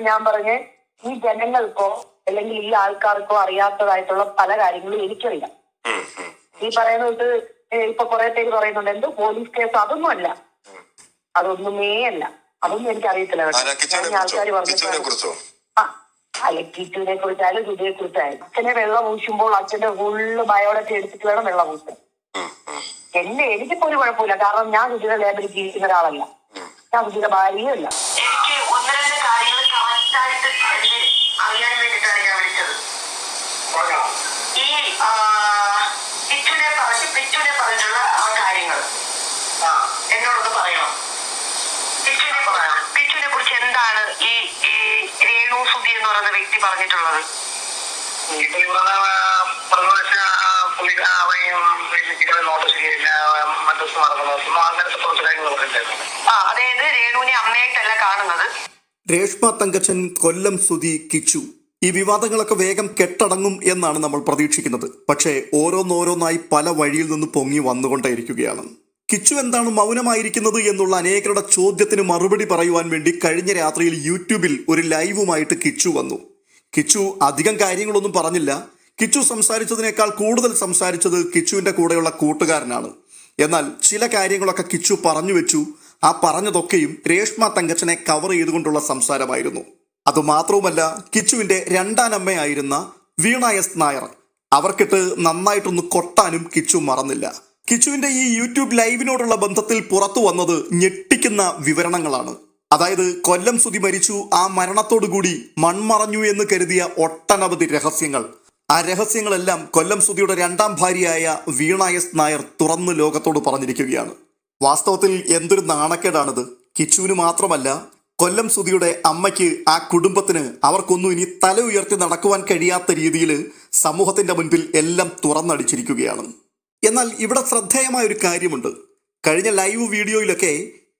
ഞാൻ പറഞ്ഞ് ഈ ജനങ്ങൾക്കോ അല്ലെങ്കിൽ ഈ ആൾക്കാർക്കോ അറിയാത്തതായിട്ടുള്ള പല കാര്യങ്ങളും എനിക്കറിയാം. ഈ പറയുന്നത് ഇപ്പൊ കുറെ പേര് പറയുന്നുണ്ട് എന്ത് പോലീസ് കേസ് അതൊന്നും അല്ല. അതൊന്നുമേ അല്ല. അതൊന്നും എനിക്ക് അറിയത്തില്ല ആൾക്കാർ കുറിച്ചോ? കിച്ചുവിനെ പറഞ്ഞിട്ട് ആ അല്ല കിറ്റുവിനെ കുറിച്ചായാലും സുധിയെ കുറിച്ചായാലും അച്ഛനെ വെള്ളം ഊശുമ്പോൾ അച്ഛന്റെ ഫുള്ള് ബയോഡേറ്റ എടുത്തിട്ട് വേണം വെള്ളം ഊശാൻ. എന്നെ എനിക്കിപ്പോ ഒരു കുഴപ്പമില്ല. കാരണം ഞാൻ സുധിയുടെ ലേബലിൽ ജീവിക്കുന്ന ഒരാളല്ല. ഞാൻ സുധിയുടെ ഭാര്യയല്ല കറക്റ്റായിട്ട് എന്നെ അറിയാൻ വേണ്ടിയിട്ടാണ് ഞാൻ വിളിച്ചത്. ഈ പിച്ചുനെ പറഞ്ഞ് പിച്ചുനെ പറഞ്ഞിട്ടുള്ള ആ കാര്യങ്ങൾ. എന്നോടൊന്ന് പറയണം. പിച്ചുനെ പിച്ചുനെ കുറിച്ച് എന്താണ് ഈ ഈ രേണു സുധി എന്ന് പറയുന്ന വ്യക്തി പറഞ്ഞിട്ടുള്ളത്? ആ അതായത് രേണുവിനെ അമ്മയായിട്ടല്ല കാണുന്നത്. രേഷ്മ തങ്കച്ചൻ കൊല്ലം സുതി കിച്ചു. ഈ വിവാദങ്ങളൊക്കെ വേഗം കെട്ടടങ്ങും എന്നാണ് നമ്മൾ പ്രതീക്ഷിക്കുന്നത്. പക്ഷേ ഓരോന്നോരോന്നായി പല വഴിയിൽ നിന്ന് പൊങ്ങി വന്നുകൊണ്ടേയിരിക്കുകയാണ്. കിച്ചു എന്താണ് മൗനമായിരിക്കുന്നത് എന്നുള്ള അനേകരുടെ ചോദ്യത്തിന് മറുപടി പറയുവാൻ വേണ്ടി കഴിഞ്ഞ രാത്രിയിൽ യൂട്യൂബിൽ ഒരു ലൈവുമായിട്ട് കിച്ചു വന്നു. കിച്ചു അധികം കാര്യങ്ങളൊന്നും പറഞ്ഞില്ല. കിച്ചു സംസാരിച്ചതിനേക്കാൾ കൂടുതൽ സംസാരിച്ചത് കിച്ചുവിന്റെ കൂടെയുള്ള കൂട്ടുകാരനാണ്. എന്നാൽ ചില കാര്യങ്ങളൊക്കെ കിച്ചു പറഞ്ഞു വെച്ചു. ആ പറഞ്ഞതൊക്കെയും രേഷ്മ തങ്കച്ചനെ കവർ ചെയ്തുകൊണ്ടുള്ള സംസാരമായിരുന്നു. അതുമാത്രവുമല്ല കിച്ചുവിന്റെ രണ്ടാനമ്മയായിരുന്ന വീണ എസ് നായർ അവർക്കിട്ട് നന്നായിട്ടൊന്ന് കൊട്ടാനും കിച്ചു മറന്നില്ല. കിച്ചുവിന്റെ ഈ യൂട്യൂബ് ലൈവിനോടുള്ള ബന്ധത്തിൽ പുറത്തു വന്നത് ഞെട്ടിക്കുന്ന വിവരണങ്ങളാണ്. അതായത് കൊല്ലം സുതി മരിച്ചു ആ മരണത്തോടുകൂടി മൺമറഞ്ഞു എന്ന് കരുതിയ ഒട്ടനവധി രഹസ്യങ്ങൾ. ആ രഹസ്യങ്ങളെല്ലാം കൊല്ലം സുതിയുടെ രണ്ടാം ഭാര്യയായ വീണ എസ് നായർ തുറന്ന് ലോകത്തോട് പറഞ്ഞിരിക്കുകയാണ്. വാസ്തവത്തിൽ എന്തൊരു നാണക്കേടാണിത്. കിച്ചുവിന് മാത്രമല്ല കൊല്ലം സുധിയുടെ അമ്മയ്ക്ക് ആ കുടുംബത്തിന് അവർക്കൊന്നും ഇനി തല ഉയർത്തി നടക്കുവാൻ കഴിയാത്ത രീതിയിൽ സമൂഹത്തിന്റെ മുൻപിൽ എല്ലാം തുറന്നടിച്ചിരിക്കുകയാണ്. എന്നാൽ ഇവിടെ ശ്രദ്ധേയമായ ഒരു കാര്യമുണ്ട്. കഴിഞ്ഞ ലൈവ് വീഡിയോയിലൊക്കെ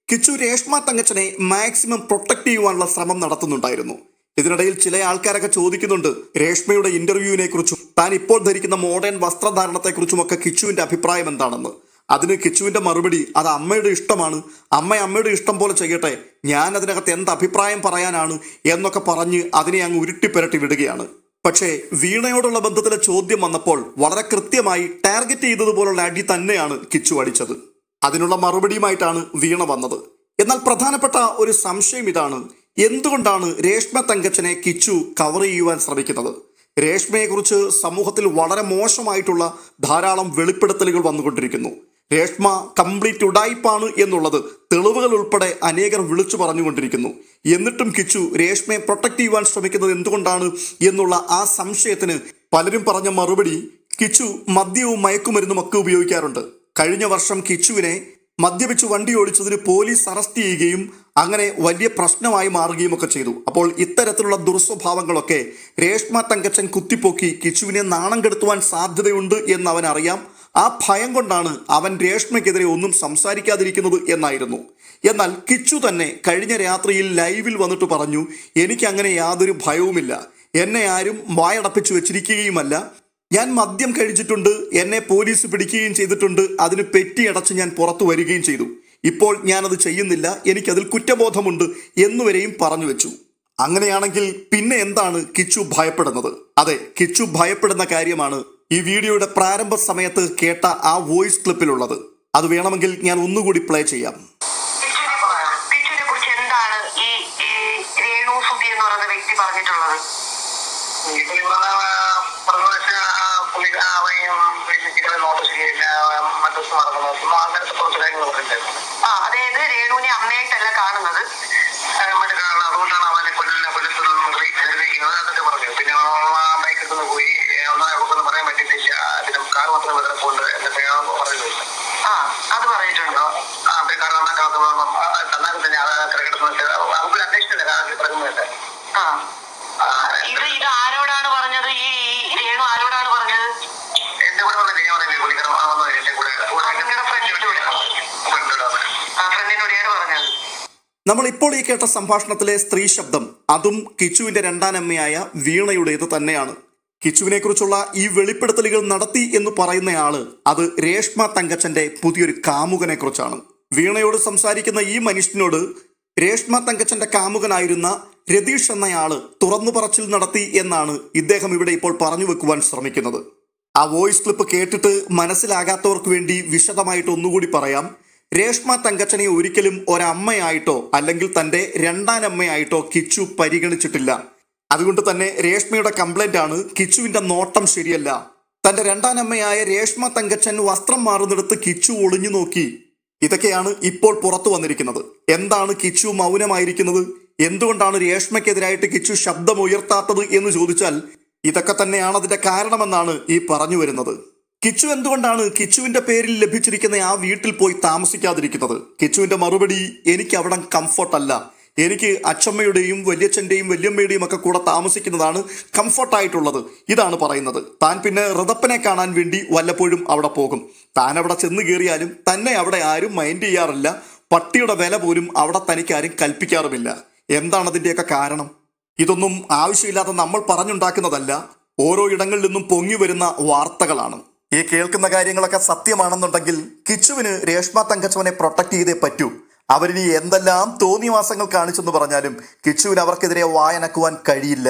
കിച്ചു രേഷ്മ തങ്കച്ചനെ മാക്സിമം പ്രൊട്ടക്ട് ചെയ്യുവാനുള്ള ശ്രമം നടത്തുന്നുണ്ടായിരുന്നു. ഇതിനിടയിൽ ചില ആൾക്കാരൊക്കെ ചോദിക്കുന്നുണ്ട് രേഷ്മയുടെ ഇന്റർവ്യൂവിനെ കുറിച്ചും താൻ ഇപ്പോൾ ധരിക്കുന്ന മോഡേൺ വസ്ത്രധാരണത്തെക്കുറിച്ചുമൊക്കെ കിച്ചുവിന്റെ അഭിപ്രായം എന്താണെന്ന്. അതിന് കിച്ചുവിന്റെ മറുപടി അത് അമ്മയുടെ ഇഷ്ടമാണ്. അമ്മ അമ്മയുടെ ഇഷ്ടം പോലെ ചെയ്യട്ടെ. ഞാൻ അതിനകത്ത് എന്ത് അഭിപ്രായം പറയാനാണ് എന്നൊക്കെ പറഞ്ഞ് അതിനെ അങ്ങ് ഉരുട്ടിപ്പുരട്ടി വിടുകയാണ്. പക്ഷേ വീണയോടുള്ള ബന്ധത്തിലെ ചോദ്യം വന്നപ്പോൾ വളരെ കൃത്യമായി ടാർഗറ്റ് ചെയ്തതുപോലുള്ള അടി തന്നെയാണ് കിച്ചു അടിച്ചത്. അതിനുള്ള മറുപടിയുമായിട്ടാണ് വീണ വന്നത്. എന്നാൽ പ്രധാനപ്പെട്ട ഒരു സംശയം ഇതാണ്. എന്തുകൊണ്ടാണ് രേഷ്മ തങ്കച്ചനെ കിച്ചു കവർ ചെയ്യുവാൻ ശ്രമിക്കുന്നത്? രേഷ്മയെക്കുറിച്ച് സമൂഹത്തിൽ വളരെ മോശമായിട്ടുള്ള ധാരാളം വെളിപ്പെടുത്തലുകൾ വന്നുകൊണ്ടിരിക്കുന്നു. രേഷ്മ കംപ്ലീറ്റ് ഉടായിപ്പാണ് എന്നുള്ളത് തെളിവുകൾ ഉൾപ്പെടെ അനേകർ വിളിച്ചു പറഞ്ഞുകൊണ്ടിരിക്കുന്നു. എന്നിട്ടും കിച്ചു രേഷ്മയെ പ്രൊട്ടക്ട് ചെയ്യുവാൻ ശ്രമിക്കുന്നത് എന്തുകൊണ്ടാണ് എന്നുള്ള ആ സംശയത്തിന് പലരും പറഞ്ഞ മറുപടി കിച്ചു മദ്യവും മയക്കുമരുന്നും ഒക്കെ ഉപയോഗിക്കാറുണ്ട്. കഴിഞ്ഞ വർഷം കിച്ചുവിനെ മദ്യപിച്ച് വണ്ടി ഓടിച്ചതിന് പോലീസ് അറസ്റ്റ് ചെയ്യുകയും അങ്ങനെ വലിയ പ്രശ്നമായി മാറുകയും ഒക്കെ ചെയ്തു. അപ്പോൾ ഇത്തരത്തിലുള്ള ദുർസ്വഭാവങ്ങളൊക്കെ രേഷ്മ തങ്കച്ചൻ കുത്തിപ്പൊക്കി കിച്ചുവിനെ നാണം കെടുത്തുവാൻ സാധ്യതയുണ്ട് എന്ന് അവൻ അറിയാം ആ ഭയം കൊണ്ടാണ് അവൻ രേഷ്മയ്ക്കെതിരെ ഒന്നും സംസാരിക്കാതിരിക്കുന്നത് എന്നായിരുന്നു. എന്നാൽ കിച്ചു തന്നെ കഴിഞ്ഞ രാത്രിയിൽ ലൈവിൽ വന്നിട്ട് പറഞ്ഞു എനിക്ക് അങ്ങനെ യാതൊരു ഭയവുമില്ല. എന്നെ ആരും വായടപ്പിച്ചു വെച്ചിരിക്കുകയുമല്ല. ഞാൻ മദ്യം കഴിച്ചിട്ടുണ്ട് എന്നെ പോലീസ് പിടിക്കുകയും ചെയ്തിട്ടുണ്ട് അതിന് പെറ്റിയടച്ച് ഞാൻ പുറത്തു വരികയും ചെയ്തു. ഇപ്പോൾ ഞാനത് ചെയ്യുന്നില്ല എനിക്കതിൽ കുറ്റബോധമുണ്ട് എന്നുവരെയും പറഞ്ഞു വെച്ചു. അങ്ങനെയാണെങ്കിൽ പിന്നെ എന്താണ് കിച്ചു ഭയപ്പെടുന്നത്? അതെ കിച്ചു ഭയപ്പെടുന്ന കാര്യമാണ് ഈ വീഡിയോയുടെ പ്രാരംഭ സമയത്ത് കേട്ട ആ വോയിസ് ക്ലിപ്പിലുള്ളത്. അത് വേണമെങ്കിൽ ഞാൻ ഒന്നുകൂടി പ്ലേ ചെയ്യാം. അതായത് രേണുവിനെ അമ്മയായിട്ടല്ല എന്താണ് ഈ ഈ രേണു സുധി എന്ന് പറയുന്ന വ്യക്തി പറഞ്ഞിട്ടുള്ളത് ഇപ്പൊ ഈ പറഞ്ഞ പ്രദേശ പുള്ളി അവയും നോട്ട് ശരിയില്ല മറ്റു നടക്കുന്നത് അങ്ങനത്തെ കുറച്ച് കാര്യങ്ങൾ പറഞ്ഞിട്ടുണ്ടായിരുന്നു ആ അതായത് രേണുവിനെ അമ്മയായിട്ടല്ല കാണുന്നത് മറ്റു കാരണം അതുകൊണ്ടാണ് അവനെ കൊല്ലിനെ കൊല്ലത്തിൽ നിർവഹിക്കുന്നത് അതൊക്കെ പറഞ്ഞു പിന്നെ ബൈക്കിൽ നിന്ന് പോയി ഒന്നും നമുക്കൊന്നും പറയാൻ പറ്റിയിട്ടില്ല പിന്നെ കാർ മാത്രമേ വെറുതെ കൊണ്ട് എന്നൊക്കെ പറയുന്നില്ല ആ അത് പറഞ്ഞിട്ടുണ്ടോ ആ പിന്നെ കാർ നന്നാക്കാത്ത തന്നാൽ തന്നെ അത് കിടക്കുന്നത് നമുക്ക് അന്വേഷിച്ചില്ല കിടക്കുന്നില്ല ആ ഇത് ഇത് ആരോടാണ് പറഞ്ഞത് ഈ ഈ രേണു ആരോടാണ് പറഞ്ഞത് എന്റെ കൂടെ വന്നില്ല ഞാൻ പറയുന്നത് പുള്ളിക്കാരൻ വന്നു എന്റെ കൂടെ നിങ്ങളുടെ ഫ്രണ്ടിലൂടെ ആ ഫ്രണ്ടിനോടെയാണ് പറഞ്ഞത് നമ്മൾ ഇപ്പോൾ ഈ കേട്ട സംഭാഷണത്തിലെ സ്ത്രീ ശബ്ദം അതും കിച്ചുവിന്റെ രണ്ടാം അമ്മയായ വീണയുടേത് തന്നെയാണ്. കിച്ചുവിനെ കുറിച്ചുള്ള ഈ വെളിപ്പെടുത്തലുകൾ നടത്തി എന്ന് പറയുന്നയാൾ അത് രേഷ്മ തങ്കച്ചന്റെ പുതിയൊരു കാമുകനെ കുറിച്ചാണ് വീണയോട് സംസാരിക്കുന്ന ഈ മനുഷ്യനോട് രേഷ്മ തങ്കച്ചന്റെ കാമുകനായിരുന്ന രതീഷ് എന്നയാൾ തുറന്നു പറച്ചിൽ നടത്തി എന്നാണ് ഇദ്ദേഹം ഇവിടെ ഇപ്പോൾ പറഞ്ഞു വെക്കുവാൻ ശ്രമിക്കുന്നത്. ആ വോയിസ് ക്ലിപ്പ് കേട്ടിട്ട് മനസ്സിലാകാത്തവർക്ക് വേണ്ടി വിശദമായിട്ട് ഒന്നുകൂടി പറയാം. രേഷ്മ തങ്കച്ചനെ ഒരിക്കലും ഒരമ്മയായിട്ടോ അല്ലെങ്കിൽ തന്റെ രണ്ടാനമ്മയായിട്ടോ കിച്ചു പരിഗണിച്ചിട്ടില്ല. അതുകൊണ്ട് തന്നെ രേഷ്മയുടെ കംപ്ലൈന്റ് ആണ് കിച്ചുവിന്റെ നോട്ടം ശരിയല്ല. തന്റെ രണ്ടാനമ്മയായ രേഷ്മ തങ്കച്ചൻ വസ്ത്രം മാറുന്നിടത്ത് കിച്ചു ഒളിഞ്ഞു നോക്കി. ഇതൊക്കെയാണ് ഇപ്പോൾ പുറത്തു വന്നിരിക്കുന്നത്. എന്താണ് കിച്ചു മൗനമായിരിക്കുന്നത്? എന്തുകൊണ്ടാണ് രേഷ്മയ്ക്കെതിരായിട്ട് കിച്ചു ശബ്ദം ഉയർത്താത്തത് എന്ന് ചോദിച്ചാൽ ഇതൊക്കെ തന്നെയാണ് അതിന്റെ കാരണമെന്നാണ് ഈ പറഞ്ഞു വരുന്നത്. കിച്ചു എന്തുകൊണ്ടാണ് കിച്ചുവിന്റെ പേരിൽ ലഭിച്ചിരിക്കുന്ന ആ വീട്ടിൽ പോയി താമസിക്കാതിരിക്കുന്നത്? കിച്ചുവിന്റെ മറുപടി എനിക്ക് അവിടെ കംഫർട്ട് അല്ല എനിക്ക് അച്ഛമ്മയുടെയും വല്യച്ഛന്റെയും വല്യമ്മയുടെയും ഒക്കെ കൂടെ താമസിക്കുന്നതാണ് കംഫർട്ടായിട്ടുള്ളത് ഇതാണ് പറയുന്നത്. താൻ പിന്നെ ഋതപ്പനെ കാണാൻ വേണ്ടി വല്ലപ്പോഴും അവിടെ പോകും. താൻ അവിടെ ചെന്ന് കയറിയാലും തന്നെ അവിടെ ആരും മൈൻഡ് ചെയ്യാറില്ല. പട്ടിയുടെ വില പോലും അവിടെ തനിക്കാരും കൽപ്പിക്കാറുമില്ല. എന്താണ് അതിന്റെയൊക്കെ കാരണം? ഇതൊന്നും ആവശ്യമില്ലാതെ നമ്മൾ പറഞ്ഞുണ്ടാക്കുന്നതല്ല. ഓരോ ഇടങ്ങളിൽ നിന്നും പൊങ്ങി വരുന്ന വാർത്തകളാണ്. ഈ കേൾക്കുന്ന കാര്യങ്ങളൊക്കെ സത്യമാണെന്നുണ്ടെങ്കിൽ കിച്ചുവിന് രേഷ്മ തങ്കച്ചവനെ പ്രൊട്ടക്ട് ചെയ്തേ പറ്റൂ. അവരിനി എന്തെല്ലാം തോന്നിവാസങ്ങൾ കാണിച്ചെന്ന് പറഞ്ഞാലും കിച്ചുവിന് അവർക്കെതിരെ വായനക്കുവാൻ കഴിയില്ല.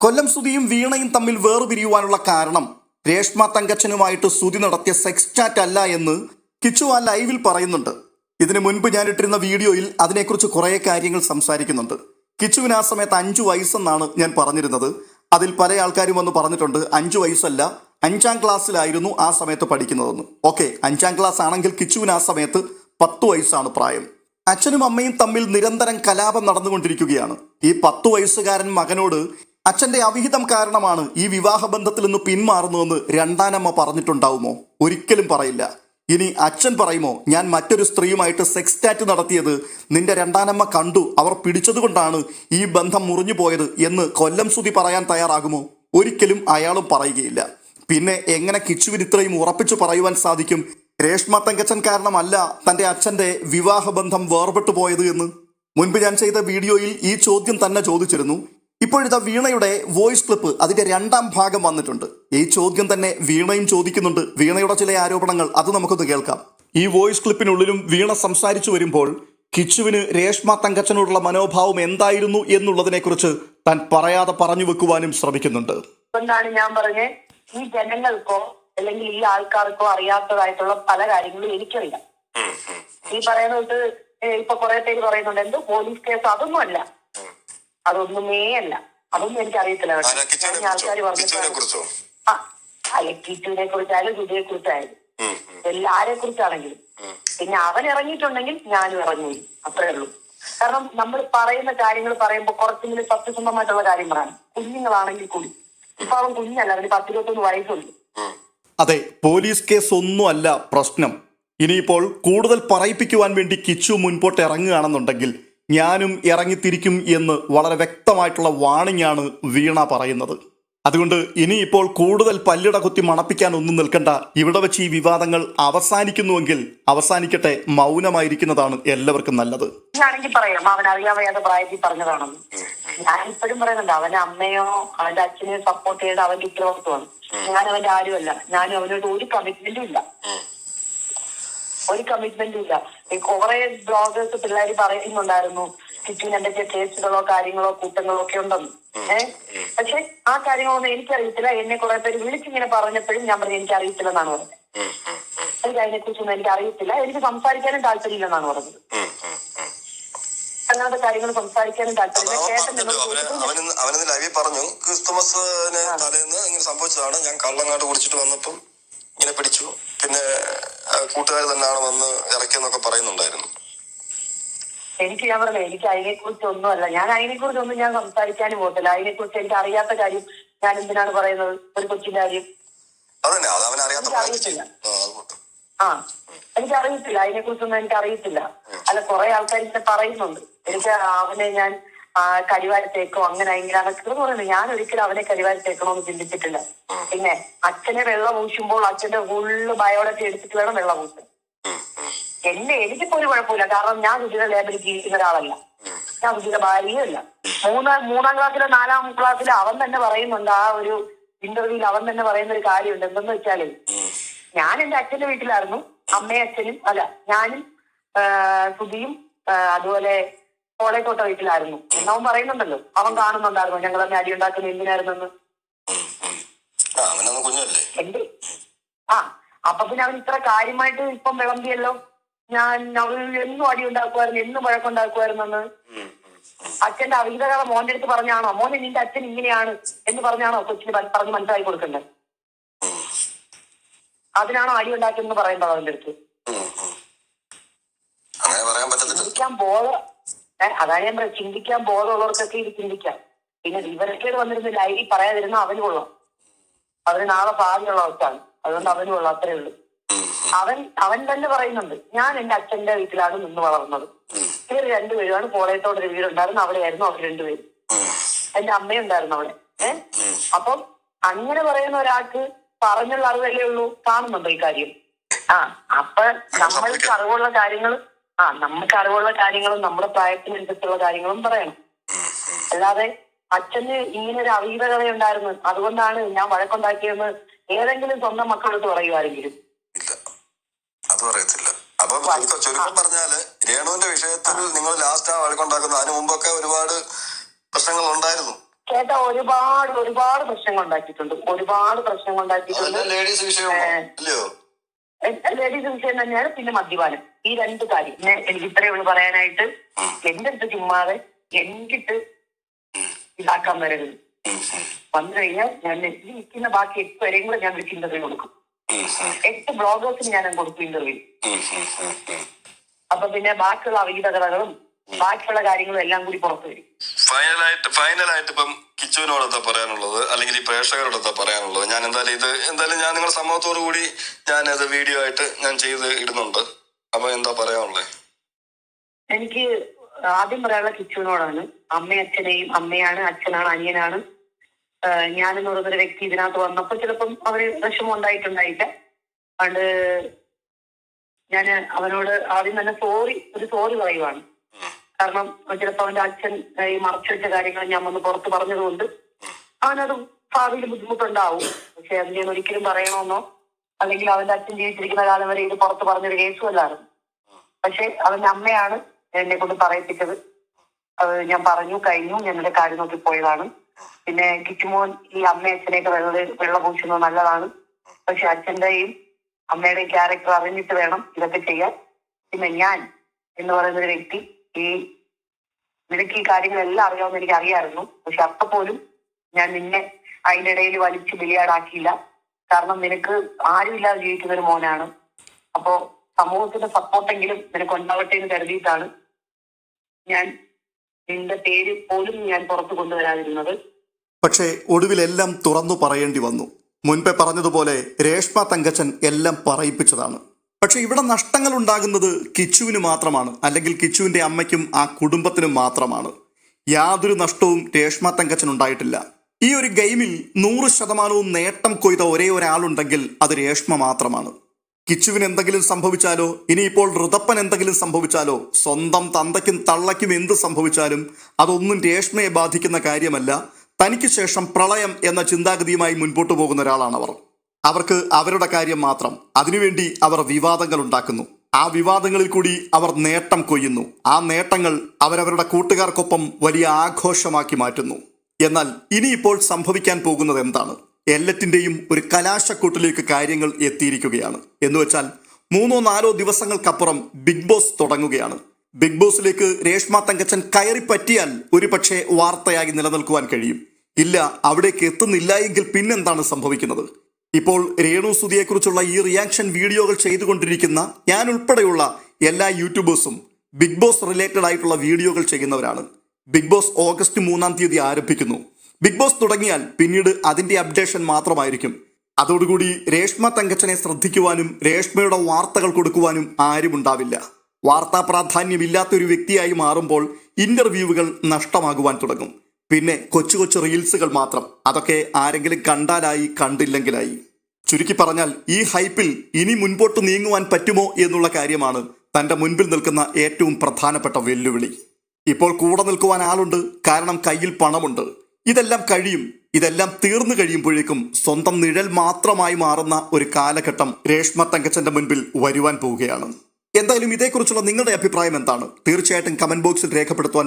കൊല്ലം സുതിയും വീണയും തമ്മിൽ വേർപിരിയുവാനുള്ള കാരണം രേഷ്മ തങ്കച്ചനുമായിട്ട് സുതി നടത്തിയ സെക്സ് ചാറ്റ് അല്ല എന്ന് കിച്ചു ആ ലൈവിൽ പറയുന്നുണ്ട്. ഇതിനു മുൻപ് ഞാൻ ഇട്ടിരുന്ന വീഡിയോയിൽ അതിനെക്കുറിച്ച് കുറേ കാര്യങ്ങൾ സംസാരിക്കുന്നുണ്ട്. കിച്ചുവിന് ആ സമയത്ത് അഞ്ചു വയസ്സെന്നാണ് ഞാൻ പറഞ്ഞിരുന്നത്. അതിൽ പല ആൾക്കാരും വന്ന് പറഞ്ഞിട്ടുണ്ട്. അഞ്ചു വയസ്സല്ല അഞ്ചാം ക്ലാസ്സിലായിരുന്നു ആ സമയത്ത് പഠിക്കുന്നതെന്ന്. ഓക്കെ അഞ്ചാം ക്ലാസ് ആണെങ്കിൽ കിച്ചുവിന് ആ സമയത്ത് പത്തു വയസ്സാണ് പ്രായം. അച്ഛനും അമ്മയും തമ്മിൽ നിരന്തരം കലാപം നടന്നുകൊണ്ടിരിക്കുകയാണ്. ഈ പത്തു വയസ്സുകാരൻ മകനോട് അച്ഛന്റെ അവിഹിതം കാരണമാണ് ഈ വിവാഹബന്ധത്തിൽ നിന്ന് പിന്മാറുന്നതെന്ന് രണ്ടാനമ്മ പറഞ്ഞിട്ടുണ്ടാവുമോ? ഒരിക്കലും പറയില്ല. ഇനി അച്ഛൻ പറയുമോ ഞാൻ മറ്റൊരു സ്ത്രീയുമായിട്ട് സെക്സ് ടാറ്റ് നടത്തിയത് നിന്റെ രണ്ടാനമ്മ കണ്ടു അവർ പിടിച്ചതുകൊണ്ടാണ് ഈ ബന്ധം മുറിഞ്ഞു പോയത് എന്ന് കൊല്ലം സുതി പറയാൻ തയ്യാറാകുമോ? ഒരിക്കലും അയാളും പറയുകയില്ല. പിന്നെ എങ്ങനെ കിച്ചുവിന് ഇത്രയും ഉറപ്പിച്ചു പറയുവാൻ സാധിക്കും? രേഷ്മ തങ്കച്ചൻ കാരണമല്ല തന്റെ അച്ഛന്റെ വിവാഹബന്ധം വേർപെട്ടു പോയത് എന്ന്. മുൻപ് ഞാൻ ചെയ്ത വീഡിയോയിൽ ഈ ചോദ്യം തന്നെ ചോദിച്ചിരുന്നു. ഇപ്പോഴിതാ വീണയുടെ വോയിസ് ക്ലിപ്പ് അതിന്റെ രണ്ടാം ഭാഗം വന്നിട്ടുണ്ട്. ഈ ചോദ്യം തന്നെ വീണയും ചോദിക്കുന്നുണ്ട്. വീണയുടെ ചില ആരോപണങ്ങൾ അത് നമുക്കൊന്ന് കേൾക്കാം. ഈ വോയിസ് ക്ലിപ്പിനുള്ളിലും വീണ സംസാരിച്ചു വരുമ്പോൾ കിച്ചുവിന് രേഷ്മ തങ്കച്ചനോടുള്ള മനോഭാവം എന്തായിരുന്നു എന്നുള്ളതിനെക്കുറിച്ച് താൻ പറയാതെ പറഞ്ഞു വെക്കുവാനും ശ്രമിക്കുന്നുണ്ട്. ഞാൻ പറഞ്ഞത് ഈ ജനങ്ങൾക്കോ അല്ലെങ്കിൽ ഈ ആൾക്കാർക്കോ അറിയാത്തതായിട്ടുള്ള പല കാര്യങ്ങളും എനിക്കറിയാം. ഈ പറയുന്നത് ഇപ്പൊ കുറെ പേര് പറയുന്നുണ്ട് എന്ത് പോലീസ് കേസ് അതൊന്നും അല്ല അതൊന്നുമേ അല്ല. അതൊന്നും എനിക്ക് അറിയത്തില്ല ആരാ ആൾക്കാർ കുറിച്ചോ? ആ അല്ല കുറിച്ചായാലും ജുഡിയെ കുറിച്ചായാലും. എല്ലാരെ കുറിച്ചാണെങ്കിലും. പിന്നെ അവൻ ഇറങ്ങിയിട്ടുണ്ടെങ്കിൽ ഞാനും ഇറങ്ങി. അത്രേ ഉള്ളൂ. കാരണം നമ്മൾ പറയുന്ന കാര്യങ്ങൾ പറയുമ്പോൾ കുറച്ചെങ്കിലും സത്യസന്ധമായിട്ടുള്ള കാര്യം പറയണം കുഞ്ഞുങ്ങളാണെങ്കിൽ കൂടി. ഇപ്പൊ അവൻ കുഞ്ഞല്ല അവന് പത്തിരുപത്തൊന്ന് വയസ്സുണ്ട്. അതെ പോലീസ് കേസ് ഒന്നുമല്ല പ്രശ്നം. ഇനിയിപ്പോൾ കൂടുതൽ പറയിപ്പിക്കുവാൻ വേണ്ടി കിച്ചു മുൻപോട്ട് ഇറങ്ങുകയാണെന്നുണ്ടെങ്കിൽ ഞാനും ഇറങ്ങിത്തിരിക്കും എന്ന് വളരെ വ്യക്തമായിട്ടുള്ള വാണിംഗ് ആണ് വീണ പറയുന്നത്. അതുകൊണ്ട് ഇനിയിപ്പോൾ കൂടുതൽ പല്ലിട കുത്തി മണപ്പിക്കാൻ ഒന്നും നിൽക്കണ്ട. ഇവിടെ വെച്ച് ഈ വിവാദങ്ങൾ അവസാനിക്കുന്നുവെങ്കിൽ അവസാനിക്കട്ടെ മൗനമായിരിക്കുന്നതാണ് എല്ലാവർക്കും നല്ലത്. ഞാനെങ്കിൽ പറയാം അവൻ അറിയാവയാതെ പ്രായത്തിൽ പറഞ്ഞതാണെന്ന് ഞാൻ ഇപ്പോഴും പറയുന്നുണ്ട് അവന്റെ അമ്മയോ അവന്റെ അച്ഛനെയോ സപ്പോർട്ട് ചെയ്ത് അവന്റെ ഉത്തരവാദിത്വമാണ്. ഞാൻ അവന്റെ ആരുമല്ല ഞാനും അവനോട് ഒരു കമ്മിറ്റ്മെന്റും ഇല്ല. ഒരു കമ്മിറ്റ്മെന്റും ഇല്ല. കുറെ ബ്ലോഗേഴ്സ് പിള്ളേർ പറയുന്നുണ്ടായിരുന്നു ചുറ്റും എന്തൊക്കെ കേസുകളോ കാര്യങ്ങളോ കൂട്ടങ്ങളോ ഒക്കെ ഉണ്ടെന്ന്. ഏഹ് പക്ഷെ ആ കാര്യങ്ങളൊന്നും എനിക്കറിയത്തില്ല. എന്നെ കുറെ പേര് വിളിച്ചിങ്ങനെ പറഞ്ഞപ്പോഴും ഞാൻ പറഞ്ഞു എനിക്ക് അറിയത്തില്ലെന്നാണ് പറഞ്ഞത്. എനിക്ക് അതിനെ കുറിച്ചൊന്നും എനിക്ക് അറിയത്തില്ല എനിക്ക് സംസാരിക്കാനും താല്പര്യമില്ലെന്നാണ് പറഞ്ഞത്. അങ്ങനത്തെ കാര്യങ്ങൾ സംസാരിക്കാനും താല്പര്യമില്ല. ചേട്ടൻ അവനിന്ന് ലൈവിൽ പറഞ്ഞു. ക്രിസ്തുമസ് തലേന്ന് ഇങ്ങനെ സംഭവിച്ചതാണ്. ഞാൻ കള്ളങ്ങാട്ട് കുടിച്ചിട്ട് വന്നപ്പം ഇങ്ങനെ പിടിച്ചു. പിന്നെ കൂട്ടുകാർ തന്നെയാണ് വന്ന് ഇറക്കിയെന്നൊക്കെ പറയുന്നുണ്ടായിരുന്നു. എനിക്ക് ഞാൻ പറഞ്ഞില്ല എനിക്ക് അതിനെ കുറിച്ച് ഒന്നുമല്ല. ഞാൻ അതിനെ കുറിച്ചൊന്നും ഞാൻ സംസാരിക്കാനും പോകത്തില്ല. അതിനെ കുറിച്ച് എനിക്ക് അറിയാത്ത കാര്യം ഞാൻ എന്തിനാണ് പറയുന്നത്? ഒരു കൊച്ചിന്റെ കാര്യം. ആ. എനിക്ക് അറിയത്തില്ല. അതിനെ കുറിച്ചൊന്നും എനിക്ക് അറിയത്തില്ല. അല്ല കുറെ ആൾക്കാർ ഇങ്ങനെ പറയുന്നുണ്ട്. എനിക്ക് അവനെ ഞാൻ കരിവാരത്തേക്കോ അങ്ങനെ ഇങ്ങനെ അതൊക്കെ പറയുന്നത് ഞാൻ ഒരിക്കലും അവനെ കരിവാരത്തേക്കണോന്ന് ചിന്തിച്ചിട്ടില്ല. പിന്നെ അച്ഛനെ വെള്ളം ഊശുമ്പോൾ അച്ഛന്റെ ഫുള്ള് ബയോഡൊക്കെ എടുത്തിട്ട് വേണം വെള്ളം ഊശാൻ. എന്നെ എനിക്കിപ്പോ ഒരു കുഴപ്പമില്ല. കാരണം ഞാൻ സുജിത ലേബലിൽ ജീവിക്കുന്ന ഒരാളല്ല. ഞാൻ സുജിത ഭാര്യയല്ല മൂന്ന് മൂന്നാം ക്ലാസ്സിലെ നാലാം ക്ലാസ്സിലെ അവൻ തന്നെ പറയുന്നുണ്ട്. ആ ഒരു ഇന്റർവ്യൂവിൽ അവൻ തന്നെ പറയുന്ന ഒരു കാര്യമുണ്ട്. എന്തെന്ന് വെച്ചാൽ. ഞാൻ എന്റെ അച്ഛന്റെ വീട്ടിലായിരുന്നു. അമ്മയും അച്ഛനും അല്ല ഞാനും സുധിയും അതുപോലെ കോളേക്കോട്ട വീട്ടിലായിരുന്നു. എന്നവൻ പറയുന്നുണ്ടല്ലോ. അവൻ കാണുന്നുണ്ടായിരുന്നു. ഞങ്ങൾ തന്നെ അടി ഉണ്ടാക്കുന്ന എന്തിനായിരുന്നെന്ന്. ഉം, ഉം. ആ അവനൊന്ന് കുഞ്ഞല്ലേ എന്ത്? ആ അപ്പൊ പിന്നെ അവൻ ഇത്ര കാര്യമായിട്ട് ഇപ്പം വിളമ്പിയല്ലോ? ഞാൻ എന്നും അടി ഉണ്ടാക്കുമായിരുന്നു എന്നും വഴക്കുണ്ടാക്കുമായിരുന്നെന്ന്. അച്ഛന്റെ അവിഹിതകഥ മോന്റെ അടുത്ത് പറഞ്ഞാണോ? മോനെ നിന്റെ അച്ഛൻ ഇങ്ങനെയാണ് എന്ന് പറഞ്ഞാണോ കൊച്ചിന് പറഞ്ഞ് മനസ്സിലാക്കി കൊടുക്കണ്ടേ അതിനാണോ അടി ഉണ്ടാക്കിയെന്ന് പറയേണ്ടത് അവന്റെ അടുത്ത്? ചിന്തിക്കാൻ ബോധം ഏഹ് അതാണ് ഞാൻ പറയാം ചിന്തിക്കാൻ ബോധമുള്ളവർക്കൊക്കെ ഇത് ചിന്തിക്കാം. പിന്നെ വിവരക്കേട് വന്നിരുന്ന ലൈരി പറയാതിരുന്ന അവന് കൊള്ളാം. അവന് നാളെ ഭാവിയുള്ള അവസ്ഥയാണ് അതുകൊണ്ട് അവന് കൊള്ളാം. അത്രേ ഉള്ളൂ. അവൻ അവൻ തന്നെ പറയുന്നുണ്ട് ഞാൻ എന്റെ അച്ഛന്റെ വീട്ടിലാണ് നിന്ന് വളർന്നത്. ഇവർ രണ്ടുപേരുമാണ് കോളേജത്തോട് ഒരു വീടുണ്ടായിരുന്നു അവിടെയായിരുന്നു അവർ രണ്ടുപേരും. എന്റെ അമ്മയുണ്ടായിരുന്നു അവിടെ. ഏഹ് അപ്പം അങ്ങനെ പറയുന്ന ഒരാൾക്ക് പറഞ്ഞുള്ള അറിവല്ലേ ഉള്ളൂ കാണുന്നുണ്ടോ ഈ കാര്യം? ആ അപ്പൊ നമ്മൾക്ക് അറിവുള്ള കാര്യങ്ങൾ ആ നമുക്ക് അറിവുള്ള കാര്യങ്ങളും നമ്മുടെ പ്രായത്തിനനുസരിച്ചുള്ള കാര്യങ്ങളും പറയണം. അല്ലാതെ അച്ഛന് ഇങ്ങനെ ഒരു അവീതകഥ ഉണ്ടായിരുന്നു അതുകൊണ്ടാണ് ഞാൻ വഴക്കുണ്ടാക്കിയെന്ന് ഏതെങ്കിലും സ്വന്തം മക്കളെടുത്ത് പറയുമാരെങ്കിലും അത് പറയത്തില്ല അപ്പൊ ചുരുക്കം പറഞ്ഞാൽ രേണുവിന്റെ വിഷയത്തിൽ നിങ്ങൾ ലാസ്റ്റ് ആ വഴക്കുണ്ടാക്കുന്ന അതിനു മുമ്പൊക്കെ ഒരുപാട് പ്രശ്നങ്ങൾ ഉണ്ടായിരുന്നു. ചേട്ടാ ഒരുപാട് ഒരുപാട് പ്രശ്നങ്ങൾ ഉണ്ടാക്കിയിട്ടുണ്ട്. ഒരുപാട് പ്രശ്നങ്ങൾ ഉണ്ടാക്കിയിട്ടുണ്ട്. ലേഡീസ് വിഷയം ലേഡീസ് വിഷയം തന്നെയാണ് പിന്നെ മദ്യപാനം. ഈ രണ്ട് കാര്യം. എനിക്ക് ഇത്രയേ ഉള്ളൂ പറയാനായിട്ട്. എന്റെ അടുത്ത് ചുമ്മാതെ എനിക്കിട്ട് ഇതാക്കാൻ വരരുത്. വന്നു കഴിഞ്ഞാൽ ഞാൻ നിൽക്കുന്ന ബാക്കി എട്ട് വരെയും കൂടെ ഞാൻ ഇന്റർവ്യൂ കൊടുക്കും എട്ട് ബ്ലോഗേഴ്സിന് ഞാൻ കൊടുത്തു ഇന്റർവ്യൂ. അപ്പൊ പിന്നെ ബാക്കിയുള്ള അവിഹിതകഥകളും ബാക്കിയുള്ള കാര്യങ്ങളും എല്ലാം കൂടി പുറത്തു വരും. ഫൈനലായിട്ട് ഫൈനലായിട്ട് ഇപ്പം കിച്ചുവിനോട് എന്താ പറയാനുള്ളത് അല്ലെങ്കിൽ ഈ പ്രേക്ഷകരോട് എന്താ പറയാനുള്ളത്. ഞാൻ എന്തായാലും ഇത് എന്തായാലും ഞാൻ നിങ്ങളുടെ സമൂഹത്തോടു കൂടി ഞാൻ അത് വീഡിയോ ആയിട്ട് ഞാൻ ചെയ്ത് ഇടുന്നുണ്ട്. അപ്പൊ എന്താ പറയാനുള്ളത് എനിക്ക് ആദ്യം പറയാനുള്ള കിച്ചുവിനോടാണ്. അമ്മ അച്ഛനെയും അമ്മയാണ് അച്ഛനാണ് അനിയനാണ്. ഞാനെന്ന് പറയുന്നൊരു വ്യക്തി ഇതിനകത്ത് വന്നപ്പോൾ ചിലപ്പം അവന് വിഷമം ഉണ്ടായിട്ടുണ്ടായില്ല. അതുകൊണ്ട് ഞാൻ അവനോട് ആദ്യം തന്നെ സോറി ഒരു സോറി പറയുവാണ്. കാരണം ചിലപ്പോൾ അവന്റെ അച്ഛൻ ഈ മറച്ചുവെച്ച കാര്യങ്ങൾ ഞാൻ വന്ന് പുറത്ത് പറഞ്ഞതുകൊണ്ട് അവനത് ഭാവിയിൽ ബുദ്ധിമുട്ടുണ്ടാവും. പക്ഷെ അത് ഞാൻ ഒരിക്കലും പറയണമെന്നോ അല്ലെങ്കിൽ അവന്റെ അച്ഛൻ ജീവിച്ചിരിക്കുന്ന കാലം വരെ ഇത് പുറത്ത് പറഞ്ഞൊരു കേസും അല്ലായിരുന്നു. പക്ഷെ അവന്റെ അമ്മയാണ് എന്നെ കൊണ്ട് പറയിപ്പിച്ചത്. ഞാൻ പറഞ്ഞു കഴിഞ്ഞു ഞാൻ എന്റെ കാര്യം നോക്കി പോയതാണ്. പിന്നെ കിച്ചുമോൻ ഈ അമ്മ അച്ഛനെയൊക്കെ വെള്ള വെള്ള പൂശുന്നത് നല്ലതാണ്. പക്ഷെ അച്ഛന്റെയും അമ്മയുടെയും ക്യാരക്ടർ അറിഞ്ഞിട്ട് വേണം ഇതൊക്കെ ചെയ്യാൻ. പിന്നെ ഞാൻ എന്ന് പറയുന്ന ഒരു വ്യക്തി ഈ നിനക്ക് ഈ കാര്യങ്ങളെല്ലാം അറിയാമെന്ന് എനിക്ക് അറിയാമായിരുന്നു പക്ഷെ അപ്പൊ പോലും ഞാൻ നിന്നെ അതിന്റെ ഇടയിൽ വലിച്ചു ബലിയാടാക്കിയില്ല. കാരണം നിനക്ക് ആരുമില്ലാതെ ജീവിക്കുന്ന ഒരു മോനാണ്. അപ്പോ സമൂഹത്തിന്റെ സപ്പോർട്ടെങ്കിലും നിനക്ക് ഉണ്ടാവട്ടെ എന്ന് കരുതിയിട്ടാണ് ഞാൻ നിന്റെ പേര് പോലും ഞാൻ പുറത്തു കൊണ്ടുവരാതിരുന്നത്. പക്ഷേ ഒടുവിലെല്ലാം തുറന്നു പറയേണ്ടി വന്നു. മുൻപേ പറഞ്ഞതുപോലെ രേഷ്മ തങ്കച്ചൻ എല്ലാം പറയിപ്പിച്ചതാണ്. പക്ഷെ ഇവിടെ നഷ്ടങ്ങൾ ഉണ്ടാകുന്നത് കിച്ചുവിന് മാത്രമാണ് അല്ലെങ്കിൽ കിച്ചുവിന്റെ അമ്മയ്ക്കും ആ കുടുംബത്തിനും മാത്രമാണ്. യാതൊരു നഷ്ടവും രേഷ്മ തങ്കച്ചൻ ഉണ്ടായിട്ടില്ല. ഈ ഒരു ഗെയിമിൽ നൂറ് ശതമാനവും നേട്ടം കൊയ്ത ഒരേ ഒരാളുണ്ടെങ്കിൽ അത് രേഷ്മ മാത്രമാണ്. കിച്ചുവിന് എന്തെങ്കിലും സംഭവിച്ചാലോ? ഇനിയിപ്പോൾ ഋതപ്പൻ എന്തെങ്കിലും സംഭവിച്ചാലോ? സ്വന്തം തന്തയ്ക്കും തള്ളയ്ക്കും എന്ത് സംഭവിച്ചാലും അതൊന്നും രേഷ്മയെ ബാധിക്കുന്ന കാര്യമല്ല. തനിക്ക് ശേഷം പ്രളയം എന്ന ചിന്താഗതിയുമായി മുൻപോട്ട് പോകുന്ന ഒരാളാണ് അവർ. അവർക്ക് അവരുടെ കാര്യം മാത്രം. അതിനുവേണ്ടി അവർ വിവാദങ്ങൾ ഉണ്ടാക്കുന്നു. ആ വിവാദങ്ങളിൽ കൂടി അവർ നേട്ടം കൊയ്യുന്നു. ആ നേട്ടങ്ങൾ അവരവരുടെ കൂട്ടുകാർക്കൊപ്പം വലിയ ആഘോഷമാക്കി മാറ്റുന്നു. എന്നാൽ ഇനിയിപ്പോൾ സംഭവിക്കാൻ പോകുന്നത് എന്താണ്? എല്ലാറ്റിന്റെയും ഒരു കലാശക്കൂട്ടിലേക്ക് കാര്യങ്ങൾ എത്തിയിരിക്കുകയാണ്. എന്ന് വെച്ചാൽ മൂന്നോ നാലോ ദിവസങ്ങൾക്കപ്പുറം ബിഗ് ബോസ് തുടങ്ങുകയാണ്. ബിഗ് ബോസിലേക്ക് രേഷ്മ തങ്കച്ചൻ കയറി പറ്റിയാൽ ഒരുപക്ഷെ വാർത്തയായി നിലനിൽക്കുവാൻ കഴിയും. ഇല്ല അവിടേക്ക് എത്തുന്നില്ല എങ്കിൽ പിന്നെന്താണ് സംഭവിക്കുന്നത്? ഇപ്പോൾ രേണു സുധിയെക്കുറിച്ചുള്ള ഈ റിയാക്ഷൻ വീഡിയോകൾ ചെയ്തുകൊണ്ടിരിക്കുന്ന ഞാൻ ഉൾപ്പെടെയുള്ള എല്ലാ യൂട്യൂബേഴ്സും ബിഗ് ബോസ് റിലേറ്റഡ് ആയിട്ടുള്ള വീഡിയോകൾ ചെയ്യുന്നവരാണ്. ബിഗ് ബോസ് ഓഗസ്റ്റ് മൂന്നാം തീയതി ആരംഭിക്കുന്നു. ബിഗ് ബോസ് തുടങ്ങിയാൽ പിന്നീട് അതിന്റെ അപ്ഡേഷൻ മാത്രമായിരിക്കും. അതോടുകൂടി രേഷ്മ തങ്കച്ചനെ ശ്രദ്ധിക്കുവാനും രേഷ്മയുടെ വാർത്തകൾ കൊടുക്കുവാനും ആരും ഉണ്ടാവില്ല വാർത്താ പ്രാധാന്യമില്ലാത്തൊരു വ്യക്തിയായി മാറുമ്പോൾ ഇന്റർവ്യൂവുകൾ നഷ്ടമാകുവാൻ തുടങ്ങും. പിന്നെ കൊച്ചു കൊച്ചു റീൽസുകൾ മാത്രം. അതൊക്കെ ആരെങ്കിലും കണ്ടാലായി കണ്ടില്ലെങ്കിലായി. ചുരുക്കി പറഞ്ഞാൽ ഈ ഹൈപ്പിൽ ഇനി മുൻപോട്ട് നീങ്ങുവാൻ പറ്റുമോ എന്നുള്ള കാര്യമാണ് തന്റെ മുൻപിൽ നിൽക്കുന്ന ഏറ്റവും പ്രധാനപ്പെട്ട വെല്ലുവിളി. ഇപ്പോൾ കൂടെ നിൽക്കുവാൻ ആളുണ്ട്. കാരണം കയ്യിൽ പണമുണ്ട്. ഇതെല്ലാം കഴിയും. ഇതെല്ലാം തീർന്നു കഴിയുമ്പോഴേക്കും സ്വന്തം നിഴൽ മാത്രമായി മാറുന്ന ഒരു കാലഘട്ടം രേഷ്മ തങ്കച്ചന്റെ മുൻപിൽ വരുവാൻ പോവുകയാണ്. എന്തായാലും ഇതേക്കുറിച്ചുള്ള നിങ്ങളുടെ അഭിപ്രായം എന്താണ്? തീർച്ചയായിട്ടും കമന്റ് ബോക്സിൽ രേഖപ്പെടുത്തുവാൻ